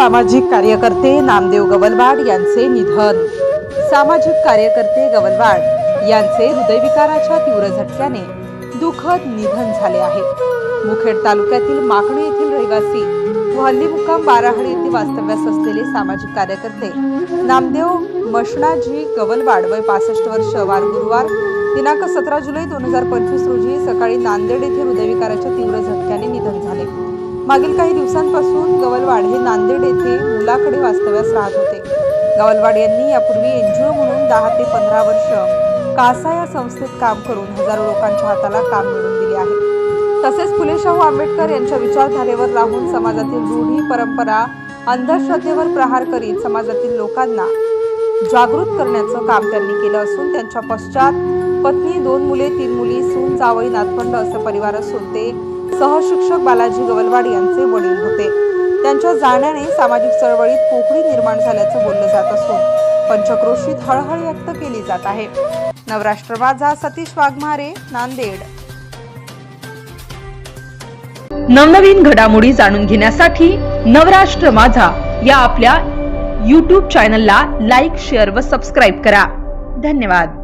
सामाजिक कार्यकर्ते नामदेव गवलवाड यांचे निधन. सामाजिक कार्यकर्ते गवलवाड यांचे हृदयविकाराच्या तीव्र झटक्याने दुःखद निधन झाले आहे. मुखेड तालुक्यातील माकणे येथील रहिवासी व हल्ली मुक्काम बाराहळी येथे वास्तव्यास असलेले सामाजिक कार्यकर्ते नामदेव मशणाजी गवलवाड वय पासष्ट वर्ष वार गुरुवार दिनांक सतरा जुलै दोन हजार पंचवीस रोजी सकाळी नांदेड येथे हृदयविकाराच्या तीव्र झटक्याने निधन झाले. मागील काही दिवसांपासून गवल गवलवाड हे नांदेड येथे मुलाकडे वास्तव्यास राहत होते. गवलवाड यांनी यापूर्वी एनजीओ म्हणून दहा ते पंधरा वर्ष कासा या संस्थेत काम करून हजारो लोकांच्या हाताला काम मिळवून दिले आहे. तसेच फुले शाहू आंबेडकर यांच्या विचारधारेवर राहून समाजातील रूढी परंपरा अंधश्रद्धेवर प्रहार करीत समाजातील लोकांना जागृत करण्याचं काम त्यांनी केलं असून त्यांच्या पश्चात पत्नी दोन मुले तीन मुली सून जावई नातवंड असं परिवार असून ते सहशिक्षक बालाजी गवलवाड यांचे वडील होते. त्यांच्या जाण्याने सामाजिक चळवळीत पोकळी निर्माण झाल्याचं बोललं जात असून पंचक्रोशीत हळहळ व्यक्त केली जात आहे. नवराष्ट्र माझा सतीश वाघमारे नांदेड. नवनवीन घडामोडी जाणून घेण्यासाठी नवराष्ट्र माझा या आपल्या यूट्यूब चॅनलला लाईक शेअर व सबस्क्राईब करा. धन्यवाद.